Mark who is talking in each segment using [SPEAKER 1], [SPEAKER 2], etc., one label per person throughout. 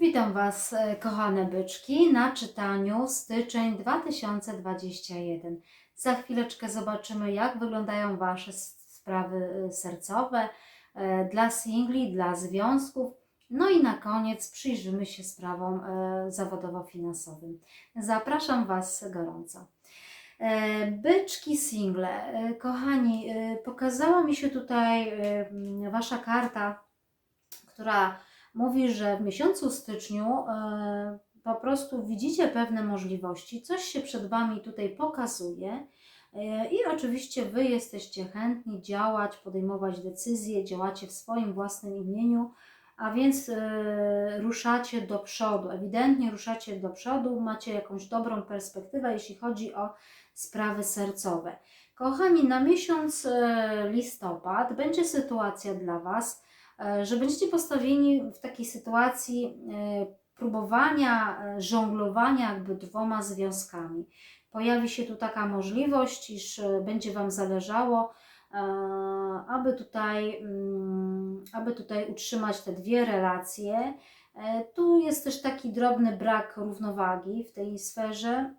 [SPEAKER 1] Witam Was, e, kochane byczki, na czytaniu styczeń 2021. Za chwileczkę zobaczymy, jak wyglądają Wasze sprawy e, sercowe e, dla singli, dla związków. No i na koniec przyjrzymy się sprawom zawodowo-finansowym. Zapraszam Was gorąco. Byczki single, kochani, pokazała mi się tutaj Wasza karta, która mówi, że w miesiącu styczniu e, po prostu widzicie pewne możliwości, coś się przed Wami tutaj pokazuje. e, I oczywiście Wy jesteście chętni działać, podejmować decyzje, działacie w swoim własnym imieniu, a więc e, ruszacie do przodu. Ewidentnie ruszacie do przodu, macie jakąś dobrą perspektywę, jeśli chodzi o sprawy sercowe. Kochani, na miesiąc listopad będzie sytuacja dla Was, że będziecie postawieni w takiej sytuacji e, próbowania, e, żonglowania jakby dwoma związkami. Pojawi się tu taka możliwość, iż e, będzie Wam zależało, e, aby tutaj, mm, aby tutaj utrzymać te dwie relacje. E, Tu jest też taki drobny brak równowagi w tej sferze.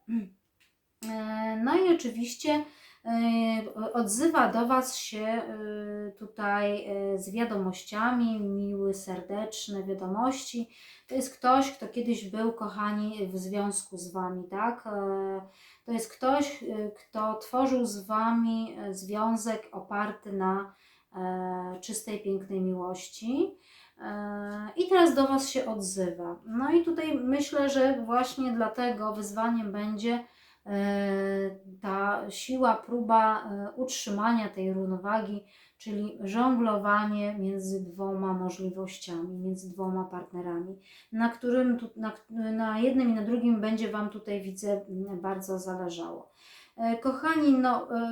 [SPEAKER 1] E, No i oczywiście e, odzywa do Was się e, tutaj e, z wiadomościami, miły, serdeczne wiadomości. To jest ktoś, kto kiedyś był, kochani, w związku z Wami, tak? E, To jest ktoś, e, kto tworzył z Wami e, związek oparty na e, czystej, pięknej miłości. E, I teraz do Was się odzywa. No i tutaj myślę, że właśnie dlatego wyzwaniem będzie e, ta siła, próba e, utrzymania tej równowagi, czyli żonglowanie między dwoma możliwościami, między dwoma partnerami, na którym tu, na, na jednym i na drugim będzie Wam tutaj widzę bardzo zależało. E, Kochani, no, e,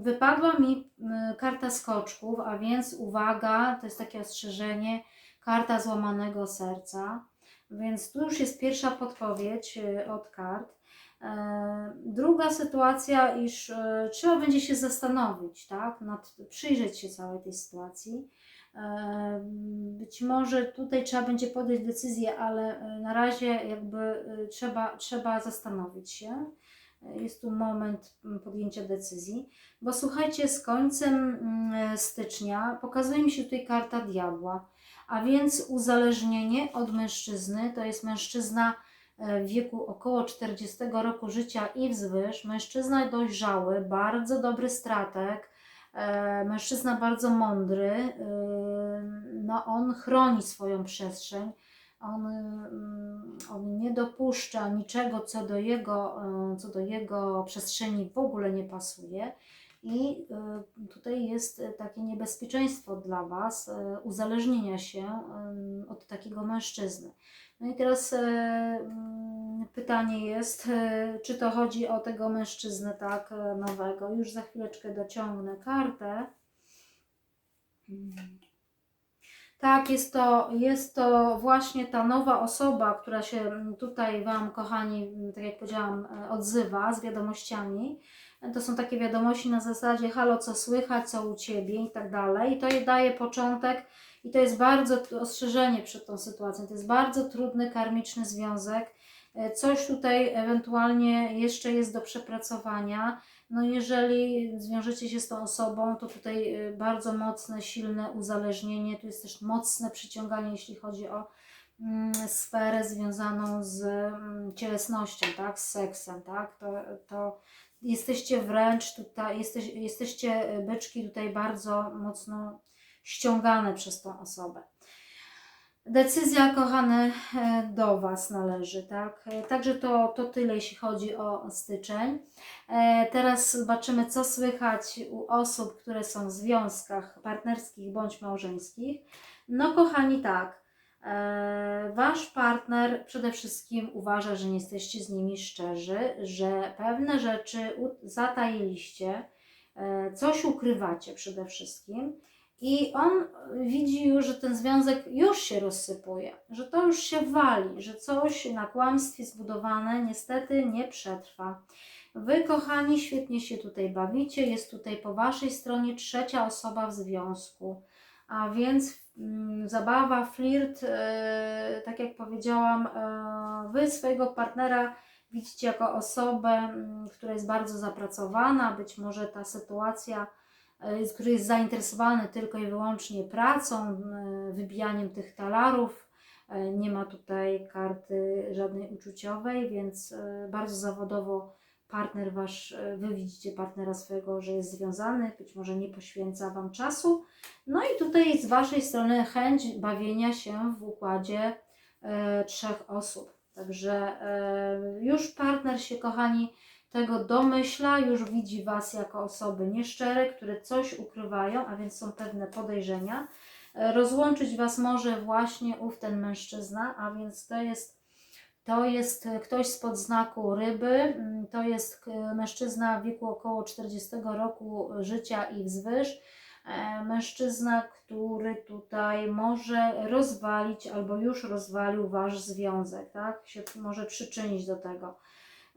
[SPEAKER 1] wypadła mi karta skoczków, a więc uwaga, to jest takie ostrzeżenie, karta złamanego serca. Więc tu już jest pierwsza podpowiedź e, od kart. E, Druga sytuacja, iż e, trzeba będzie się zastanowić, tak, nad, przyjrzeć się całej tej sytuacji. E, Być może tutaj trzeba będzie podjąć decyzję, ale na razie jakby trzeba, trzeba zastanowić się. Jest tu moment podjęcia decyzji, bo słuchajcie, z końcem mm, stycznia pokazuje mi się tutaj karta diabła, a więc uzależnienie od mężczyzny, to jest mężczyzna w wieku około 40 roku życia i wzwyż, mężczyzna dojrzały, bardzo dobry strateg, e, mężczyzna bardzo mądry, e, no on chroni swoją przestrzeń, on, mm, on nie dopuszcza niczego, co do, jego, e, co do jego przestrzeni w ogóle nie pasuje. I e, tutaj jest e, takie niebezpieczeństwo dla Was e, uzależnienia się od takiego mężczyzny. No i teraz e, mm, pytanie jest, e, czy to chodzi o tego mężczyznę tak e, nowego. Już za chwileczkę dociągnę kartę. Mm. Tak, jest to, jest to właśnie ta nowa osoba, która się mm, tutaj Wam, kochani, tak jak powiedziałam, odzywa z wiadomościami. To są takie wiadomości na zasadzie halo, co słychać, co u Ciebie i tak dalej. I to je daje początek i to jest bardzo ostrzeżenie przed tą sytuacją. To jest bardzo trudny, karmiczny związek. E, Coś tutaj ewentualnie jeszcze jest do przepracowania. No jeżeli zwiążecie się z tą osobą, to tutaj e, bardzo mocne, silne uzależnienie. Tu jest też mocne przyciąganie, jeśli chodzi o mm, sferę związaną z mm, cielesnością, tak, z seksem, tak. To, to jesteście wręcz tutaj, jesteś, jesteście e, byczki tutaj bardzo mocno ściągane przez tą osobę. Decyzja, kochane, e, do Was należy, tak? E, Także to, to tyle, jeśli chodzi o styczeń. E, Teraz zobaczymy, co słychać u osób, które są w związkach partnerskich bądź małżeńskich. No, kochani, tak. Wasz partner przede wszystkim uważa, że nie jesteście z nimi szczerzy, że pewne rzeczy u- zatajiliście, e, coś ukrywacie przede wszystkim. I on widzi już, że ten związek już się rozsypuje, że to już się wali, że coś na kłamstwie zbudowane niestety nie przetrwa. Wy, kochani, świetnie się tutaj bawicie, jest tutaj po waszej stronie trzecia osoba w związku. a więc mm, zabawa, flirt, e, tak jak powiedziałam, e, wy swojego partnera widzicie jako osobę, mm, która jest bardzo zapracowana, być może ta sytuacja, e, z której jest zainteresowany tylko i wyłącznie pracą, wybijaniem tych talarów. E, Nie ma tutaj karty żadnej uczuciowej, więc e, bardzo zawodowo partner wasz, wy widzicie partnera swojego, że jest związany, być może nie poświęca wam czasu. No i tutaj z waszej strony chęć bawienia się w układzie trzech osób. Także już partner się, kochani, tego domyśla, już widzi Was jako osoby nieszczere, które coś ukrywają, a więc są pewne podejrzenia. E, Rozłączyć Was może właśnie ów ten mężczyzna, a więc to jest, to jest ktoś spod znaku ryby, mm, to jest e, mężczyzna w wieku około 40 roku życia i wzwyż. E, Mężczyzna, który tutaj może rozwalić albo już rozwalił Wasz związek, tak? Się może przyczynić do tego.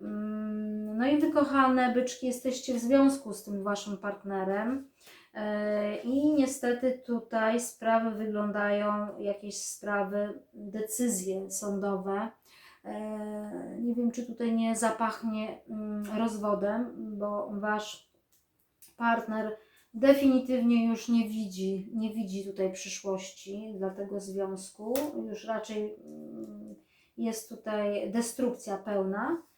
[SPEAKER 1] Mm, No i wy, kochane byczki, jesteście w związku z tym waszym partnerem. E, I niestety tutaj sprawy wyglądają, jakieś sprawy, decyzje sądowe. E, Nie wiem, czy tutaj nie zapachnie mm, rozwodem, bo wasz partner definitywnie już nie widzi, nie widzi tutaj przyszłości dla tego związku. Już raczej mm, jest tutaj destrukcja pełna.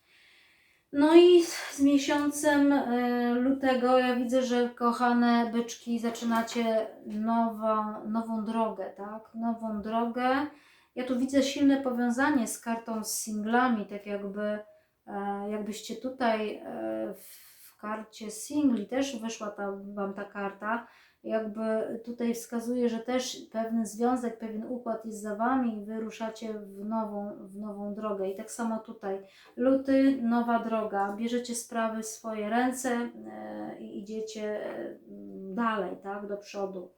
[SPEAKER 1] No i z miesiącem e, lutego ja widzę, że kochane byczki zaczynacie nową, nową drogę, tak? Nową drogę. Ja tu widzę silne powiązanie z kartą z singlami, tak jakby e, jakbyście tutaj e, w karcie singli też wyszła ta, Wam ta karta, jakby tutaj wskazuje, że też pewien związek, pewien układ jest za Wami i Wy ruszacie w nową, w nową drogę. I tak samo tutaj, luty, nowa droga, bierzecie sprawy w swoje ręce e, i idziecie e, dalej, tak, do przodu.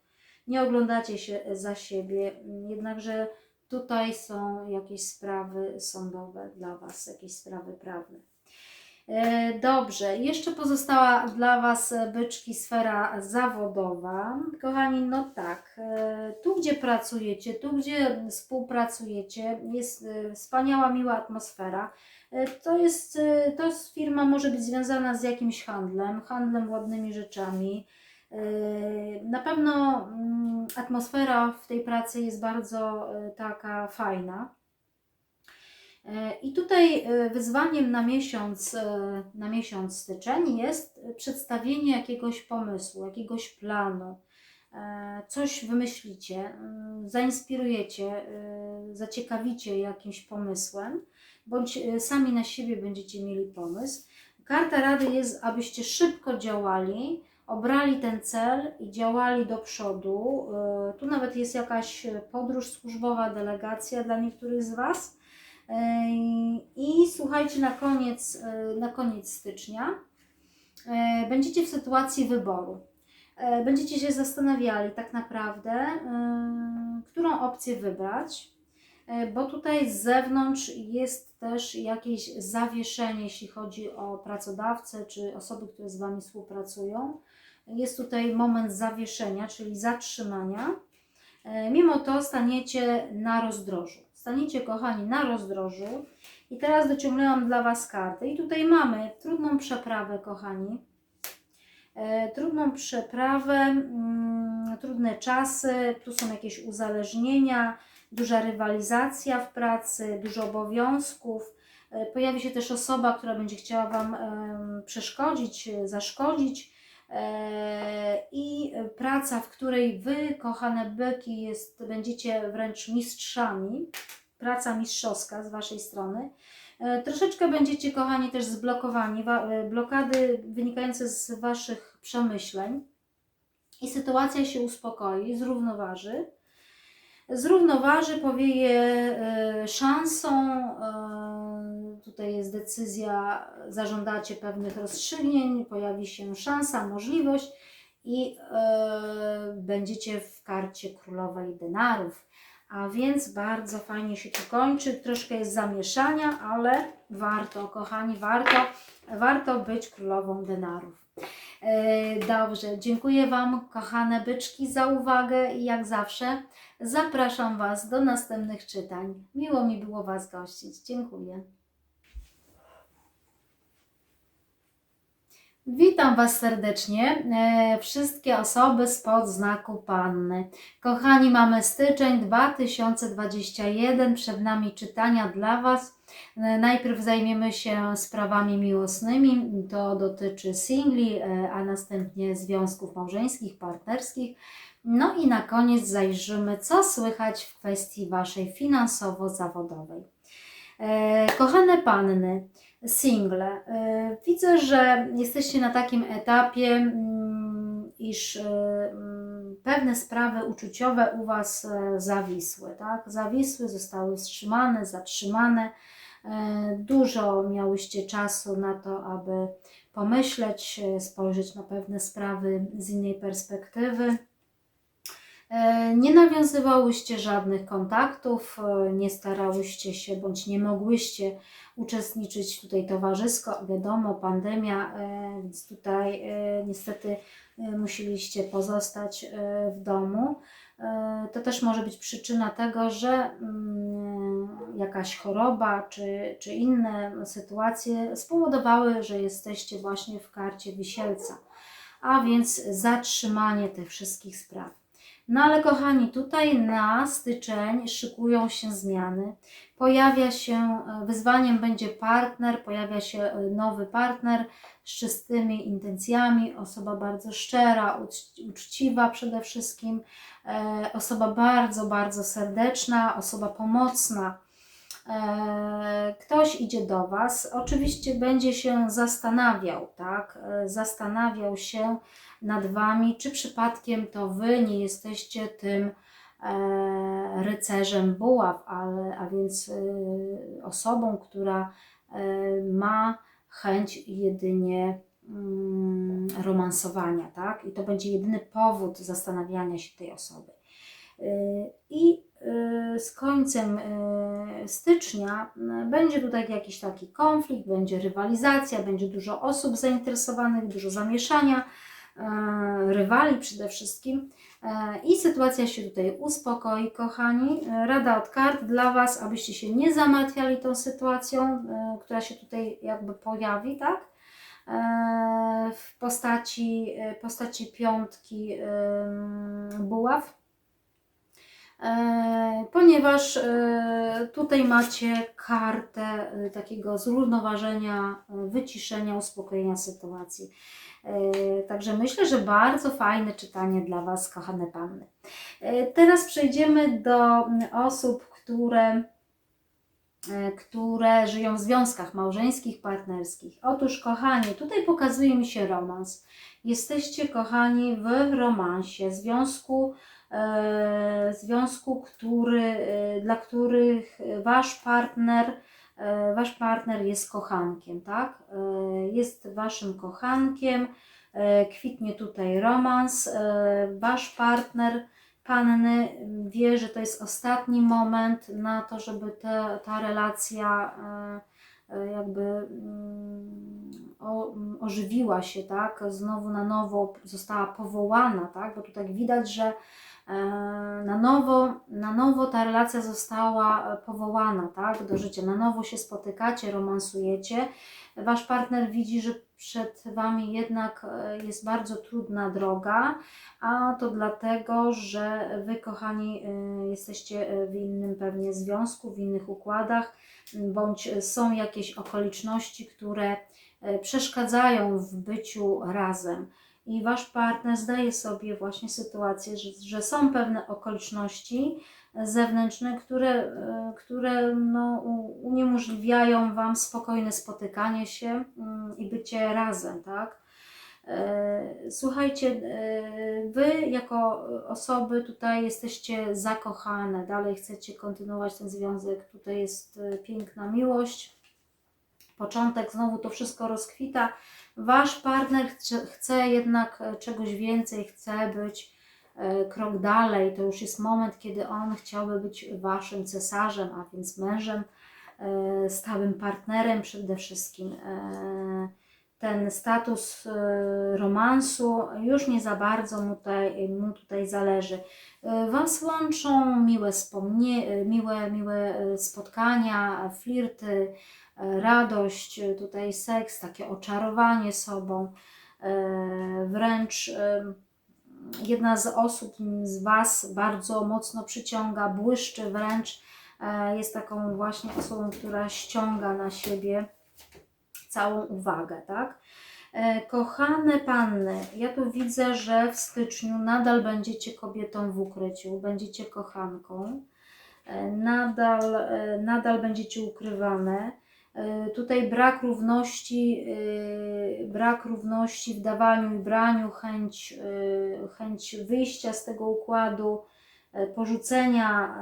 [SPEAKER 1] Nie oglądacie się za siebie, jednakże tutaj są jakieś sprawy sądowe dla Was, jakieś sprawy prawne. E, Dobrze, jeszcze pozostała dla Was e, byczki sfera zawodowa. Kochani, no tak, e, tu gdzie pracujecie, tu gdzie współpracujecie, jest wspaniała, miła atmosfera. To jest, to jest firma może być związana z jakimś handlem, handlem ładnymi rzeczami. Na pewno mm, atmosfera w tej pracy jest bardzo taka fajna. I tutaj e, wyzwaniem na miesiąc, e, na miesiąc styczeń jest przedstawienie jakiegoś pomysłu, jakiegoś planu. E, Coś wymyślicie, mm, zainspirujecie, zaciekawicie jakimś pomysłem, bądź sami na siebie będziecie mieli pomysł. Karta rady jest, abyście szybko działali, obrali ten cel i działali do przodu. Tu nawet jest jakaś podróż służbowa, delegacja dla niektórych z Was. I słuchajcie, na koniec, e, na koniec stycznia e, będziecie w sytuacji wyboru. E, Będziecie się zastanawiali tak naprawdę, którą opcję wybrać, bo tutaj z zewnątrz jest też jakieś zawieszenie, jeśli chodzi o pracodawcę czy osoby, które z Wami współpracują. Jest tutaj moment zawieszenia, czyli zatrzymania. Mimo to staniecie na rozdrożu. Staniecie, kochani, na rozdrożu. I teraz dociągnęłam dla Was karty. I tutaj mamy trudną przeprawę, kochani. E, trudną przeprawę, mm, trudne czasy, tu są jakieś uzależnienia, duża rywalizacja w pracy, dużo obowiązków. E, pojawi się też osoba, która będzie chciała Wam em, przeszkodzić, e, zaszkodzić. E, I praca, w której Wy, kochane byki, jest, będziecie wręcz mistrzami, praca mistrzowska z Waszej strony. E, Troszeczkę będziecie, kochani, też zblokowani, wa- e, blokady wynikające z Waszych przemyśleń i sytuacja się uspokoi, zrównoważy. Zrównoważy, powieje szansą, tutaj jest decyzja, zażądacie pewnych rozstrzygnięć, pojawi się szansa, możliwość i e, będziecie w karcie królowej denarów. A więc bardzo fajnie się to kończy. Troszkę jest zamieszania, ale warto, kochani, warto, warto być królową denarów. E, Dobrze, dziękuję Wam, kochane byczki, za uwagę i jak zawsze zapraszam Was do następnych czytań. Miło mi było Was gościć. Dziękuję. Witam Was serdecznie, e, wszystkie osoby spod znaku Panny. Kochani, mamy styczeń 2021, przed nami czytania dla Was. E, Najpierw zajmiemy się sprawami miłosnymi, to dotyczy singli, e, a następnie związków małżeńskich, partnerskich. No i na koniec zajrzymy, co słychać w kwestii Waszej finansowo-zawodowej. Kochane panny, single, e, widzę, że jesteście na takim etapie, mm, iż e, mm, pewne sprawy uczuciowe u Was e, zawisły, tak? Zawisły, zostały wstrzymane, zatrzymane. Dużo miałyście czasu na to, aby pomyśleć, spojrzeć na pewne sprawy z innej perspektywy. E, Nie nawiązywałyście żadnych kontaktów, e, nie starałyście się bądź nie mogłyście uczestniczyć tutaj towarzysko. Wiadomo, pandemia, e, więc tutaj niestety musieliście pozostać w domu. To też może być przyczyna tego, że mm, jakaś choroba czy, czy inne sytuacje spowodowały, że jesteście właśnie w karcie wisielca, a więc zatrzymanie tych wszystkich spraw. No ale kochani, tutaj na styczeń szykują się zmiany. Pojawia się, e, wyzwaniem będzie partner, pojawia się e, nowy partner z czystymi intencjami, osoba bardzo szczera, ucz- uczciwa przede wszystkim, e, osoba bardzo, bardzo serdeczna, osoba pomocna. E, Ktoś idzie do Was, oczywiście będzie się zastanawiał, tak? E, Zastanawiał się nad Wami, czy przypadkiem to Wy nie jesteście tym e, rycerzem buław, ale, a więc osobą, która ma chęć jedynie mm, romansowania, tak? I to będzie jedyny powód zastanawiania się tej osoby. I e, z końcem e, stycznia m, będzie tutaj jakiś taki konflikt, będzie rywalizacja, będzie dużo osób zainteresowanych, dużo zamieszania, rywali przede wszystkim. I sytuacja się tutaj uspokoi, kochani. Rada od kart dla Was, abyście się nie zamartwiali tą sytuacją, która się tutaj jakby pojawi, tak? W postaci, postaci piątki buław. E, Ponieważ e, tutaj macie kartę e, takiego zrównoważenia, wyciszenia, uspokojenia sytuacji. Także myślę, że bardzo fajne czytanie dla Was, kochane panny. Teraz przejdziemy do osób, które, które żyją w związkach małżeńskich, partnerskich. Otóż, kochani, tutaj pokazuje mi się romans. Jesteście, kochani, w romansie, związku, związku, który, e, dla których Wasz partner e, Wasz partner jest kochankiem, tak? E, Jest Waszym kochankiem, e, kwitnie tutaj romans. e, Wasz partner, panny, wie, że to jest ostatni moment na to, żeby ta relacja e, e, jakby mm, ożywiła się, tak? Znowu na nowo została powołana, tak? Bo tu tak widać, że e, na nowo, na nowo ta relacja została e, powołana, tak? Do życia. Na nowo się spotykacie, romansujecie. Wasz partner widzi, że przed Wami jednak e, jest bardzo trudna droga, a to dlatego, że Wy, kochani, e, jesteście e, w innym pewnie związku, w innych układach, bądź są jakieś okoliczności, które e, przeszkadzają w byciu razem. I Wasz partner zdaje sobie właśnie sytuację, że, że są pewne okoliczności zewnętrzne, które, e, które no, uniemożliwiają Wam spokojne spotykanie się mm, i bycie razem, tak? E, Słuchajcie, e, Wy jako osoby tutaj jesteście zakochane, dalej chcecie kontynuować ten związek, tutaj jest piękna miłość, początek, znowu to wszystko rozkwita. Wasz partner chce, jednak e, czegoś więcej, chce być e, krok dalej. To już jest moment, kiedy on chciałby być Waszym cesarzem, a więc mężem, e, stałym partnerem przede wszystkim. Ten status e, romansu już nie za bardzo mu tutaj, mu tutaj zależy. E, Was łączą miłe, wspomnie, e, miłe, miłe spotkania, flirty, radość, tutaj seks, takie oczarowanie sobą. Wręcz jedna z osób z Was bardzo mocno przyciąga, błyszczy wręcz. Jest taką właśnie osobą, która ściąga na siebie całą uwagę, tak? E, Kochane panny, ja tu widzę, że w styczniu nadal będziecie kobietą w ukryciu, będziecie kochanką, e, nadal, e, nadal będziecie ukrywane. Tutaj brak równości, brak równości w dawaniu i braniu, chęć, chęć wyjścia z tego układu, porzucenia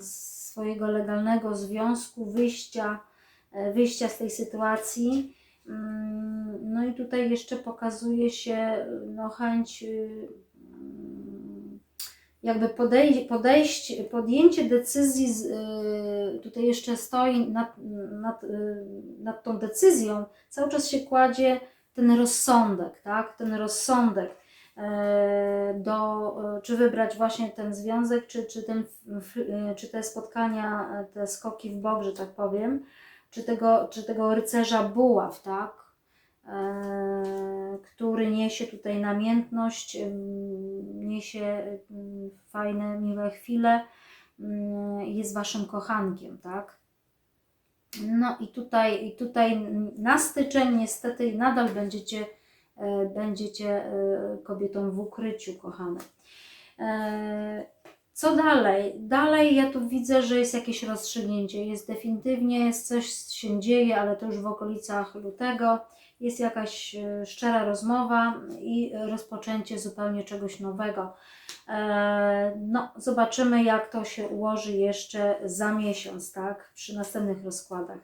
[SPEAKER 1] swojego legalnego związku, wyjścia, wyjścia z tej sytuacji. Mm, No i tutaj jeszcze pokazuje się no, chęć y, mm, jakby podej- podejść, podjęcie decyzji, z, y, tutaj jeszcze stoi nad, nad, y, nad tą decyzją, cały czas się kładzie ten rozsądek, tak? Ten rozsądek e, do, e, czy wybrać właśnie ten związek, czy, czy, ten, czy te spotkania, e, te skoki w bok, że tak powiem, czy tego, czy tego rycerza buław, tak? E, który niesie tutaj namiętność, niesie fajne, miłe chwile, ym, jest waszym kochankiem, tak? No i tutaj, i tutaj na styczeń niestety nadal będziecie, e, będziecie e, kobietą w ukryciu, kochane. E, Co dalej? Dalej ja tu widzę, że jest jakieś rozstrzygnięcie. Jest definitywnie, jest coś się dzieje, ale to już w okolicach lutego. Jest jakaś e, szczera rozmowa i rozpoczęcie zupełnie czegoś nowego. E, No, zobaczymy, jak to się ułoży jeszcze za miesiąc, tak? Przy następnych rozkładach.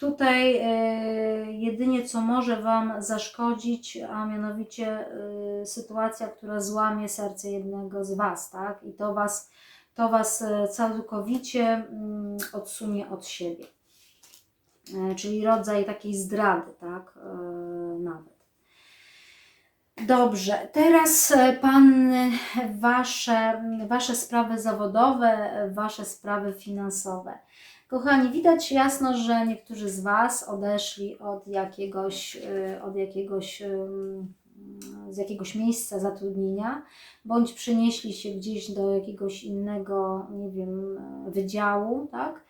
[SPEAKER 1] Tutaj e, jedynie co może Wam zaszkodzić, a mianowicie e, sytuacja, która złamie serce jednego z Was, tak? I to Was, to was e, całkowicie mm, odsunie od siebie. Czyli rodzaj takiej zdrady, tak? Nawet. Dobrze, teraz e, Panny, wasze, wasze sprawy zawodowe, e, wasze sprawy finansowe. Kochani, widać jasno, że niektórzy z Was odeszli od jakiegoś, od jakiegoś, z jakiegoś miejsca zatrudnienia, bądź przenieśli się gdzieś do jakiegoś innego, nie wiem, e, wydziału, tak?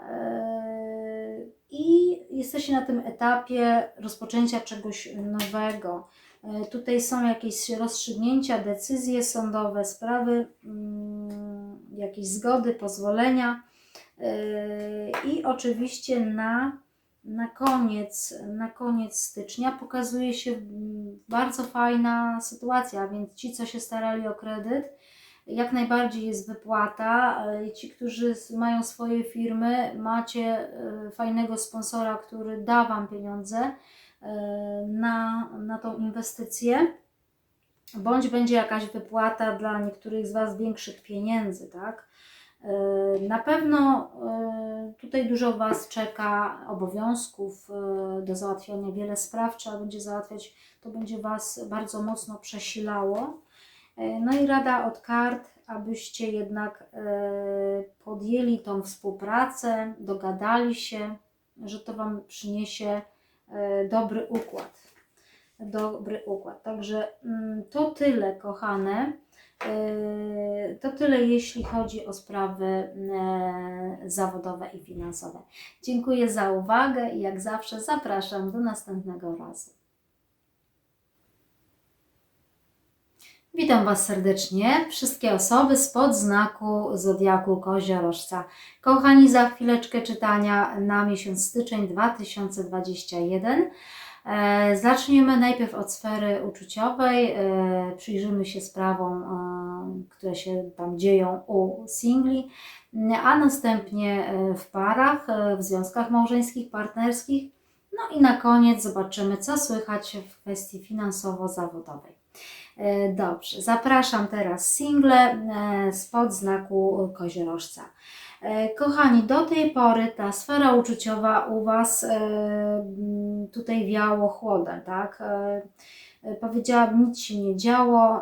[SPEAKER 1] E, I jesteście na tym etapie rozpoczęcia czegoś nowego. E, Tutaj są jakieś rozstrzygnięcia, decyzje sądowe, sprawy, mm, jakieś zgody, pozwolenia. Yy, I oczywiście na, na, koniec, na koniec stycznia pokazuje się mm, bardzo fajna sytuacja, więc ci, co się starali o kredyt, jak najbardziej jest wypłata. Yy, Ci, którzy mają swoje firmy, macie yy, fajnego sponsora, który da Wam pieniądze yy, na, na tą inwestycję. Bądź będzie jakaś wypłata dla niektórych z Was większych pieniędzy, tak? Na pewno tutaj dużo Was czeka obowiązków do załatwiania, wiele spraw trzeba będzie załatwiać, to będzie Was bardzo mocno przesilało. Yy, No i rada od kart, abyście jednak yy, podjęli tą współpracę, dogadali się, że to Wam przyniesie yy, dobry układ. Dobry układ. Także mm, to tyle, kochane. To tyle, jeśli chodzi o sprawy e, zawodowe i finansowe. Dziękuję za uwagę i jak zawsze zapraszam do następnego razu. Witam Was serdecznie, wszystkie osoby spod znaku Zodiaku Koziorożca. Kochani, za chwileczkę czytania na miesiąc styczeń 2021. E, Zaczniemy najpierw od sfery uczuciowej. E, Przyjrzymy się sprawom, e, które się tam dzieją u singli, a następnie w parach, w związkach małżeńskich, partnerskich. No i na koniec zobaczymy, co słychać w kwestii finansowo-zawodowej. E, Dobrze, zapraszam teraz single e, spod znaku koziorożca. E, Kochani, do tej pory ta sfera uczuciowa u Was tutaj wiało chłodem, tak? Powiedziałabym, nic się nie działo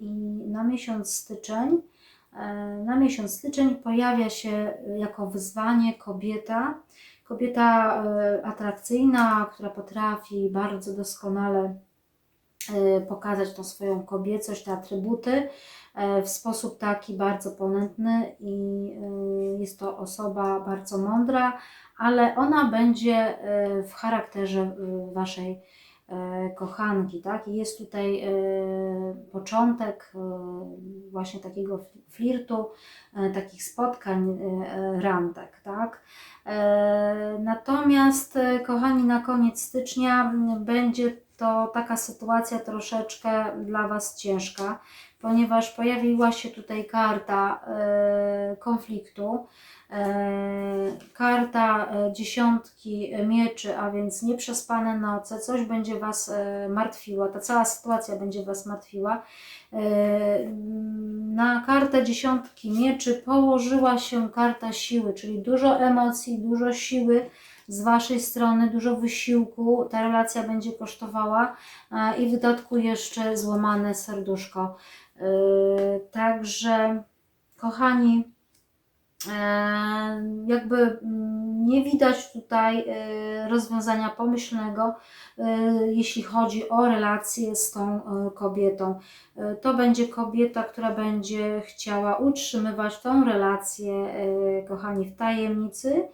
[SPEAKER 1] i na miesiąc styczeń, na miesiąc styczeń pojawia się jako wyzwanie kobieta, kobieta atrakcyjna, która potrafi bardzo doskonale pokazać tą swoją kobiecość, te atrybuty e, w sposób taki bardzo ponętny i e, jest to osoba bardzo mądra, ale ona będzie w charakterze waszej kochanki, tak? I jest tutaj początek właśnie takiego flirtu, takich spotkań, randek, tak? Natomiast, kochani, na koniec stycznia będzie to taka sytuacja troszeczkę dla Was ciężka, ponieważ pojawiła się tutaj karta e, konfliktu, e, karta e, dziesiątki mieczy, a więc nieprzespane noce, coś będzie Was martwiło, ta cała sytuacja będzie Was martwiła. Na kartę dziesiątki mieczy położyła się karta siły, czyli dużo emocji, dużo siły z Waszej strony, dużo wysiłku ta relacja będzie kosztowała e, i w dodatku jeszcze złamane serduszko. E, Także, kochani, e, jakby mm, nie widać tutaj rozwiązania pomyślnego, jeśli chodzi o relację z tą kobietą. To będzie kobieta, która będzie chciała utrzymywać tą relację, kochani, w tajemnicy,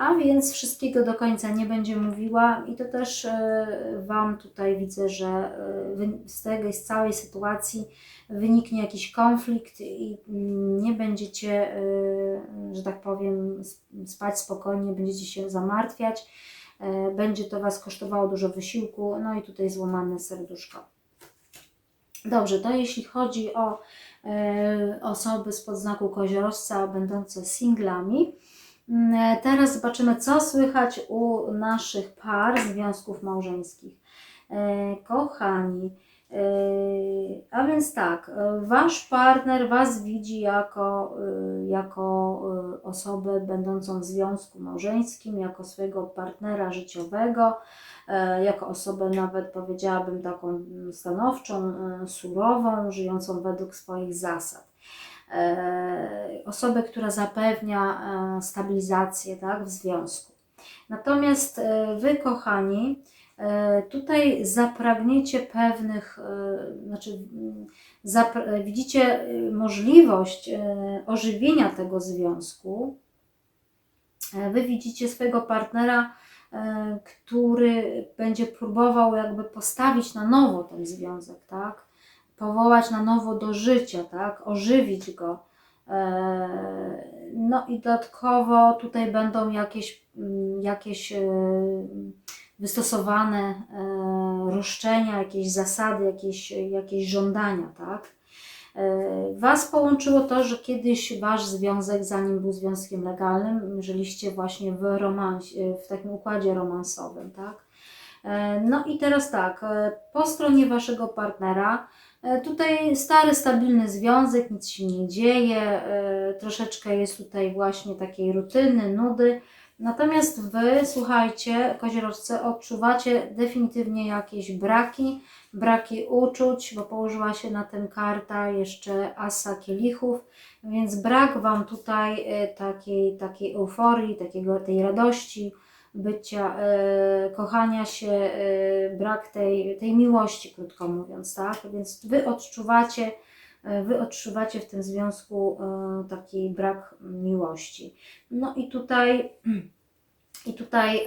[SPEAKER 1] a więc wszystkiego do końca nie będzie mówiła i to też e, Wam tutaj widzę, że e, z tej z całej sytuacji wyniknie jakiś konflikt i mm, nie będziecie, e, że tak powiem, sp- spać spokojnie, będziecie się zamartwiać. Będzie to Was kosztowało dużo wysiłku, no i tutaj złamane serduszko. Dobrze, to jeśli chodzi o osoby spod znaku koziorożca będące singlami. Mm, Teraz zobaczymy, co słychać u naszych par związków małżeńskich. E, Kochani, e, a więc tak, e, wasz partner was widzi jako, e, jako e, osobę będącą w związku małżeńskim, jako swojego partnera życiowego, e, jako osobę nawet powiedziałabym taką mm, stanowczą, e, surową, żyjącą według swoich zasad e, osobę, która zapewnia e, stabilizację tak, w związku. Natomiast e, Wy, kochani, e, tutaj zapragniecie pewnych, e, znaczy mm, zapra- widzicie e, możliwość e, ożywienia tego związku. E, Wy widzicie swojego partnera, e, który będzie próbował jakby postawić na nowo ten związek, tak? Powołać na nowo do życia, tak? Ożywić go. E, No i dodatkowo tutaj będą jakieś, mm, jakieś e, wystosowane e, roszczenia, jakieś zasady, jakieś, jakieś żądania, tak? Was połączyło to, że kiedyś Wasz związek, zanim był związkiem legalnym, żyliście właśnie w, romansie, w takim układzie romansowym, tak? E, No i teraz tak, e, po stronie Waszego partnera, e, tutaj stary, stabilny związek, nic się nie dzieje, troszeczkę jest tutaj właśnie takiej rutyny, nudy. Natomiast Wy, słuchajcie, koziorożce, odczuwacie definitywnie jakieś braki, braki uczuć, bo położyła się na tym karta jeszcze asa kielichów, więc brak Wam tutaj takiej, takiej euforii, takiego, tej radości, bycia, e, kochania się, e, brak tej, tej miłości, krótko mówiąc, tak? Więc Wy odczuwacie, e, Wy odczuwacie w tym związku taki brak miłości. No i tutaj, i tutaj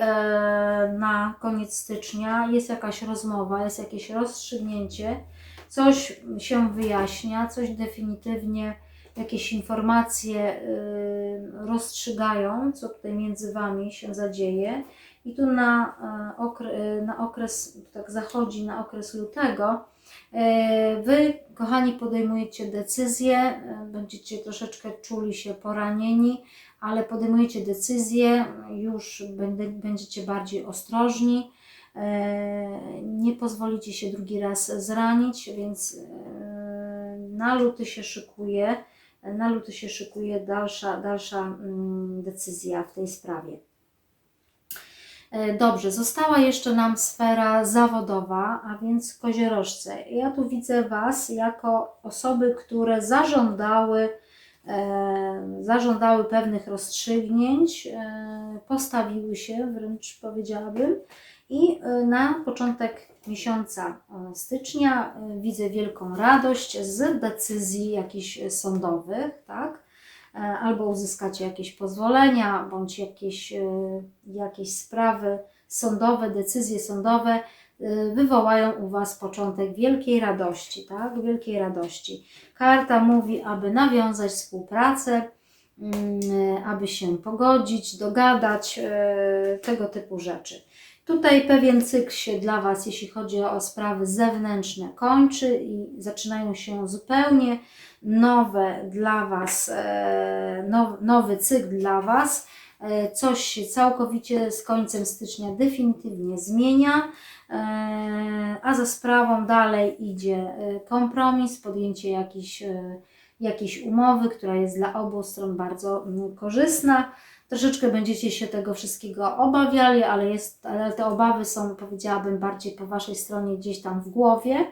[SPEAKER 1] na koniec stycznia jest jakaś rozmowa, jest jakieś rozstrzygnięcie, coś się wyjaśnia, coś definitywnie, jakieś informacje y, rozstrzygają, co tutaj między Wami się zadzieje. I tu na, e, okre, na okres, tak zachodzi na okres lutego, Wy, kochani, podejmujecie decyzje, będziecie troszeczkę czuli się poranieni, ale podejmujecie decyzje, już będziecie bardziej ostrożni. nie pozwolicie się drugi raz zranić, więc na luty się szykuje, na luty się szykuje dalsza, dalsza mm, decyzja w tej sprawie. E, Dobrze, została jeszcze nam sfera zawodowa, a więc koziorożce. Ja tu widzę Was jako osoby, które zażądały, e, zażądały pewnych rozstrzygnięć, e, postawiły się, wręcz powiedziałabym, i e, na początek miesiąca e, stycznia e, widzę wielką radość z decyzji jakichś sądowych, tak? E, albo uzyskacie jakieś pozwolenia, bądź jakieś, jakieś sprawy sądowe, decyzje sądowe wywołają u Was początek wielkiej radości, tak? Wielkiej radości. Karta mówi, aby nawiązać współpracę, mm, aby się pogodzić, dogadać, tego typu rzeczy. Tutaj pewien cykl się dla Was, jeśli chodzi o sprawy zewnętrzne, kończy i zaczynają się zupełnie nowe dla Was, e, now, nowy cykl dla Was. E, Coś się całkowicie z końcem stycznia definitywnie zmienia, e, a za sprawą dalej idzie kompromis, podjęcie jakiejś, jakiejś umowy, która jest dla obu stron bardzo mm, korzystna. Troszeczkę będziecie się tego wszystkiego obawiali, ale, jest, ale te obawy są, powiedziałabym, bardziej po Waszej stronie gdzieś tam w głowie.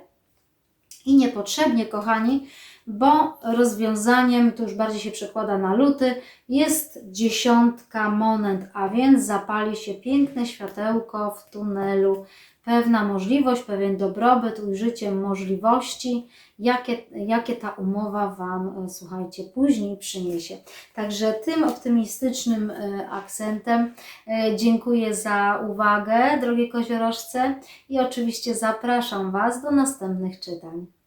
[SPEAKER 1] I niepotrzebnie, kochani, bo rozwiązaniem, to już bardziej się przekłada na luty, jest dziesiątka monet, a więc zapali się piękne światełko w tunelu, pewna możliwość, pewien dobrobyt, ujrzycie możliwości, jakie, jakie ta umowa Wam, e, słuchajcie, później przyniesie. Także tym optymistycznym e, akcentem e, dziękuję za uwagę, drogie koziorożce, i oczywiście zapraszam Was do następnych czytań.